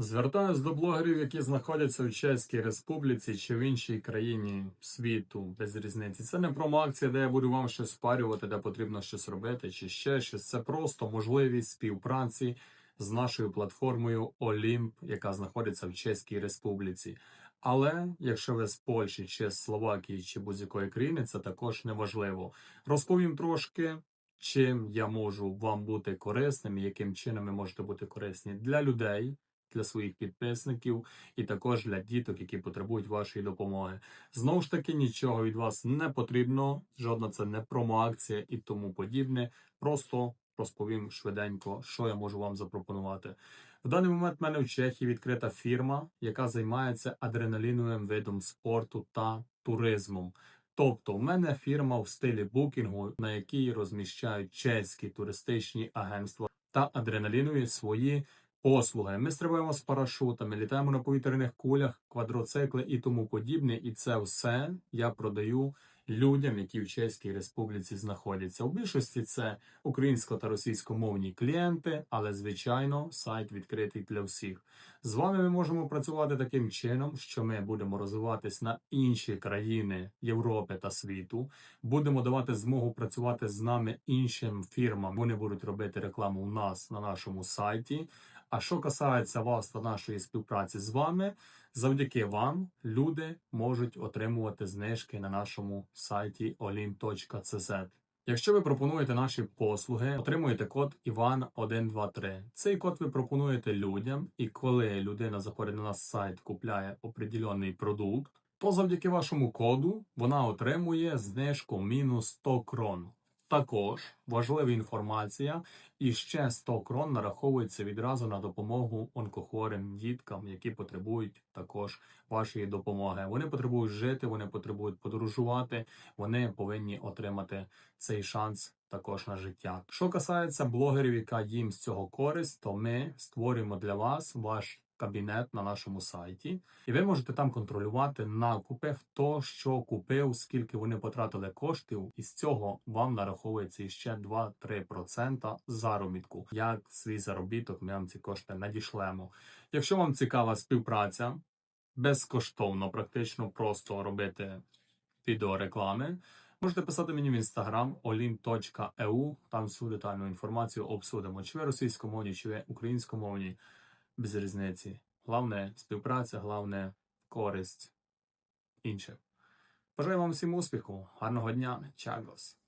Звертаюсь до блогерів, які знаходяться у Чеській Республіці чи в іншій країні світу, без різниці. Це не промо-акція, де я буду вам щось впарювати, де потрібно щось робити, чи ще щось. Це просто можливість співпраці з нашою платформою Олімп, яка знаходиться в Чеській Республіці. Але якщо ви з Польщі, чи з Словакії, чи будь-якої країни, це також неважливо. Розповім трошки, чим я можу вам бути корисним, і яким чином ви можете бути корисні для людей для своїх підписників і також для діток, які потребують вашої допомоги. Знову ж таки, нічого від вас не потрібно, жодна це не промоакція і тому подібне. Просто розповім швиденько, що я можу вам запропонувати. В даний момент в мене в Чехії відкрита фірма, яка займається адреналіновим видом спорту та туризмом. Тобто, в мене фірма в стилі букінгу, на якій розміщають чеські туристичні агентства та адреналінові свої послуги. Ми стрибаємо з парашутами, літаємо на повітряних кулях, квадроцикли і тому подібне. І це все я продаю людям, які в Чеській Республіці знаходяться. У більшості це українсько та російськомовні клієнти, але звичайно сайт відкритий для всіх. З вами ми можемо працювати таким чином, що ми будемо розвиватись на інші країни Європи та світу. Будемо давати змогу працювати з нами іншим фірмам. Вони будуть робити рекламу у нас на нашому сайті. А що касається вас та нашої співпраці з вами, завдяки вам люди можуть отримувати знижки на нашому сайті olim.cz. Якщо ви пропонуєте наші послуги, отримуєте код Іван 123. Цей код ви пропонуєте людям, і коли людина заходить на наш сайт, купляє определений продукт, то завдяки вашому коду вона отримує знижку мінус 100 крон. Також важлива інформація, і ще 100 крон нараховується відразу на допомогу онкохворим діткам, які потребують також вашої допомоги. Вони потребують жити, вони потребують подорожувати, вони повинні отримати цей шанс також на життя. Що касається блогерів, яка їм з цього користь, то ми створюємо для вас ваш кабінет на нашому сайті, і ви можете там контролювати накупи, хто що купив, скільки вони потратили коштів, і з цього вам нараховується ще 2-3% заробітку. Як свій заробіток ми вам ці кошти надішлемо. Якщо вам цікава співпраця, безкоштовно, практично просто робити відеореклами. Можете писати мені в інстаграм olim.eu, там всю детальну інформацію обсудимо, чи ви російськомовні, чи ви українськомовні, без різниці. Головне співпраця, головне користь інших. Бажаю вам всім успіху, гарного дня, чагос!